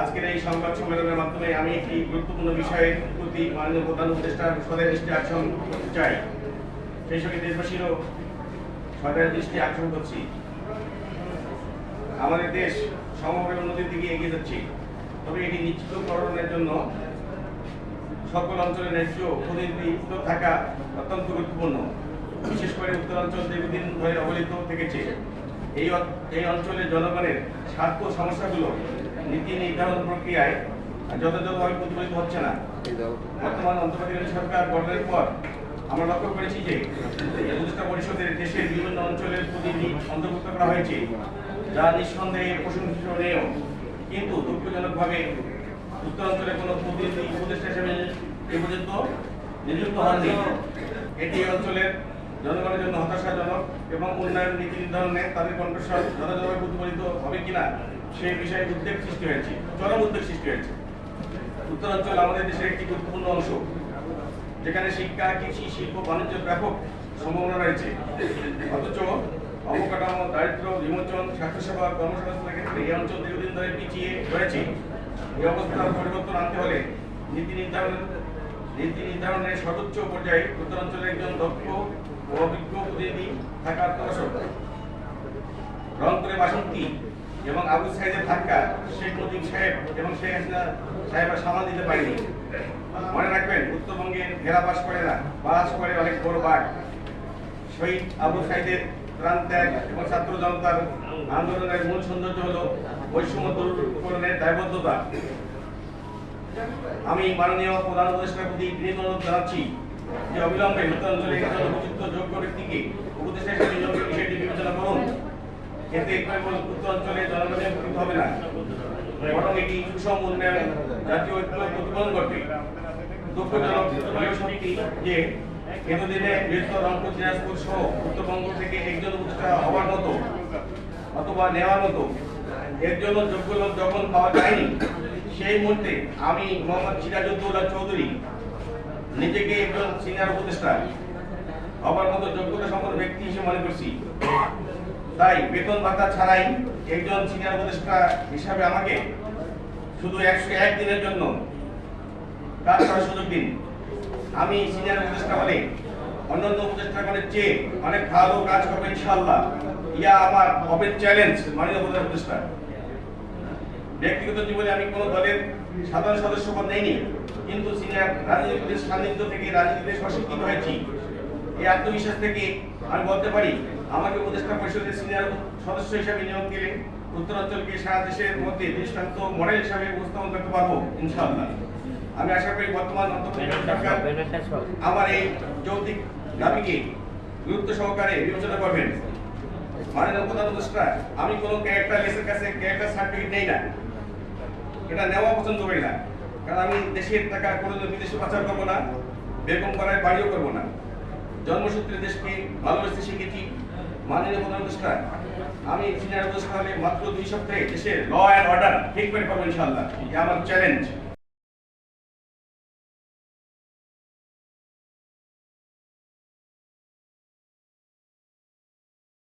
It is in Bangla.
আজকের এই সংবাদ সম্মেলনের মাধ্যমে আমি একটি গুরুত্বপূর্ণ বিষয়ের প্রতি মাননীয় প্রধান উপদেষ্টার সদয় দৃষ্টি আকর্ষণ করতে চাই। সেই সঙ্গে দেশবাসীরও সদয় দৃষ্টি আকর্ষণ করছি। আমাদের দেশ সমগ্র উন্নতির দিকে এগিয়ে যাচ্ছে। তবে এটি নিশ্চিতকরণের জন্য সকল অঞ্চলে ন্যায্য প্রতিনিধিত্ব থাকা অত্যন্ত গুরুত্বপূর্ণ। বিশেষ করে উত্তরাঞ্চল দীর্ঘদিন ধরে অবহেলিত থেকেছে, এই এই অঞ্চলের জনগণের স্বার্থ সমস্যাগুলো নীতি নির্ধারণ প্রক্রিয়ায় যথাযথভাবে প্রতিফলিত হচ্ছে না। বর্তমান অন্তর্বর্তীকালীন সরকার গঠনের পর আমরা লক্ষ্য করেছি যে উপদেষ্টা পরিষদের দেশের বিভিন্ন অঞ্চলের প্রতিনিধি অন্তর্ভুক্ত করা হয়েছে, যা নিঃসন্দেহে প্রশংসনীয় কিন্তু দুঃখজনকভাবে উত্তরাঞ্চলে কোনো প্রতিনিধি উপদেষ্টা হিসেবে এ পর্যন্ত নিযুক্ত হননি। এটি অঞ্চলের জনগণের জন্য হতাশাজনক এবং উন্নয়ন নীতি নির্ধারণে তাদের কণ্ঠস্বর যথাযথভাবে প্রতিফলিত হবে কিনা সেই বিষয়ে উদ্বেগ সৃষ্টি হয়েছে, চরম উদ্বেগ সৃষ্টি হয়েছে। উত্তরাঞ্চল আমাদের দেশের একটি গুরুত্বপূর্ণ অংশ, যেখানে শিক্ষা, কৃষি, শিল্প, বাণিজ্য ব্যাপক সম্ভাবনা রয়েছে। অথচ অবকাঠামো দারিদ্র বিমোচন, স্বাস্থ্যসেবা, কর্মসংস্থানের ক্ষেত্রে এই অঞ্চল দীর্ঘদিন ধরে পিছিয়ে রয়েছে। এই অবস্থার পরিবর্তন আনতে হলে নীতি নির্ধারণ নীতি নির্ধারণের সর্বোচ্চ পর্যায়ে উত্তরাঞ্চলের একজন দক্ষ প্রতিনিধি থাকা রংপুরে বাসন্তী এবং আবু সাইদের ধাক্কা, শেখ মুজিব সাহেব এবং শেখ হাসিনা সাহেবরা সামাল দিতে পারেনি। মনে রাখবেন উত্তরবঙ্গে ঘেরা বাস করে না, বাস করে অনেক বড় বাঘ। শহীদ আবু সাইদের প্রাণ ত্যাগ এবং ছাত্র জনতার আন্দোলনের মূল সৌন্দর্য হলো বৈষম্য দূরীকরণের দায়বদ্ধতা। আমি মাননীয় প্রধান উপদেষ্টার প্রতি বিনীত অনুরোধ জানাচ্ছি যে অবিলম্বে উত্তরাঞ্চলে উপযুক্ত যোগ্য ব্যক্তিকে উপদেষ্টা হিসেবে নিয়োগের বিষয়টি বিবেচনা করুন। এতে উত্তরাঞ্চলে জনগণের উপকৃত হবে না। বরং এটি সুষম উন্নয়ন, জাতীয় ঐক্য প্রতিফলন করবে দুঃখজনক সত্যি যে এতদিনে বৃহত্তর রংপুর, দিনাজপুর সহ উত্তরবঙ্গ থেকে একজন উপদেষ্টা হওয়ার মতো অথবা নেওয়ার মতো এর জন্য যোগ্য লোক যখন পাওয়া যায়নি, সেই মুহূর্তে আমি মোহাম্মদ সিরাজউদ্দৌলা চৌধুরী নিজেকে একজন সিনিয়র উপদেষ্টা। হবার মতো যোগ্যতা সম্পন্ন ব্যক্তি হিসেবে মনে করছি। তাই বেতন ভাতা ছাড়াই একজন সিনিয়র উপদেষ্টা হিসাবে আমাকে শুধু একশো এক দিনের জন্য কাজ করার সুযোগ দিন। আমি সিনিয়র উপদেষ্টা হলে অন্যান্য উপদেষ্টাগণের চেয়ে অনেক ভালো কাজ করব ইনশাআল্লাহ। ইয়া আমার ওপেন চ্যালেঞ্জ মাননীয় প্রধান উপদেষ্টা। ব্যক্তিগত জীবনে আমি কোনো দলের সাধারণ সদস্য পদ নেইনি। কিন্তু সিনিয়র রাজনীতির সান্নিধ্য থেকে রাজনীতিতে স্বশিক্ষিত হয়েছি। এই আত্মবিশ্বাস থেকে আমি বলতে পারি আমাকে উপদেষ্টা পরিষদের সিনিয়র সদস্য হিসেবে নিয়োগ দিলে উত্তরাঞ্চলকে সারা দেশের মধ্যে দৃষ্টান্ত মডেল হিসাবে উপস্থাপন করতে পারব ইনশাআল্লাহ। আমি আশা করি বর্তমান সরকার আমার এই যৌক্তিক দাবিকে গুরুত্ব সহকারে বিবেচনা করবেন। মাননীয় প্রধান উপদেষ্টা আমি কোনো ক্যারেক্টার লেসের কাছে ক্যারেক্টার সার্টিফিকেট নেই না। এটা নেওয়া পছন্দ করি না। কারণ আমি দেশের টাকা কোনোদিন বিদেশে পাচার করব না, বেগম করায় বাড়িও করব না। জন্মসূত্রে দেশকে ভালোবেসে শিখেছি মাননীয় প্রধান উপদেষ্টা আমি সিনিয়র হলে মাত্র দুই সপ্তাহে দেশের ল অ্যান্ড অর্ডার ঠিক করে পাবো ইনশাল্লাহ আমার চ্যালেঞ্জ